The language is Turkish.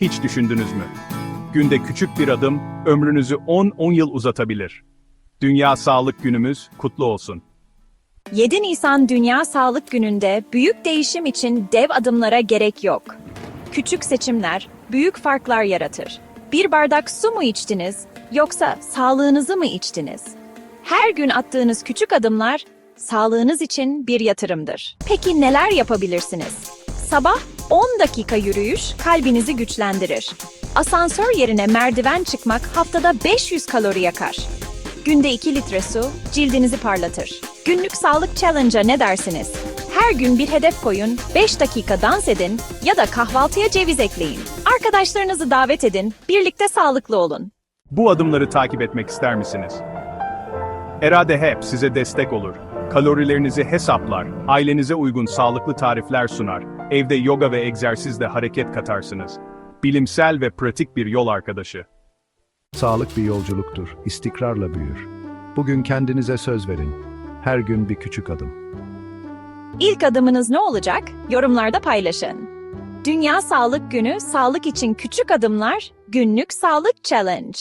Hiç düşündünüz mü? Günde küçük bir adım ömrünüzü 10-10 yıl uzatabilir. Dünya Sağlık Günümüz kutlu olsun. 7 Nisan Dünya Sağlık Günü'nde büyük değişim için dev adımlara gerek yok. Küçük seçimler büyük farklar yaratır. Bir bardak su mu içtiniz yoksa sağlığınızı mı içtiniz? Her gün attığınız küçük adımlar sağlığınız için bir yatırımdır. Peki neler yapabilirsiniz? Sabah 10 dakika yürüyüş kalbinizi güçlendirir. Asansör yerine merdiven çıkmak haftada 500 kalori yakar. Günde 2 litre su cildinizi parlatır. Günlük sağlık challenge'a ne dersiniz? Her gün bir hedef koyun, 5 dakika dans edin ya da kahvaltıya ceviz ekleyin. Arkadaşlarınızı davet edin, birlikte sağlıklı olun. Bu adımları takip etmek ister misiniz? Erade hep size destek olur. Kalorilerinizi hesaplar, ailenize uygun sağlıklı tarifler sunar, evde yoga ve egzersizle hareket katarsınız. Bilimsel ve pratik bir yol arkadaşı. Sağlık bir yolculuktur, istikrarla büyür. Bugün kendinize söz verin. Her gün bir küçük adım. İlk adımınız ne olacak? Yorumlarda paylaşın. Dünya Sağlık Günü, sağlık için küçük adımlar, günlük sağlık challenge.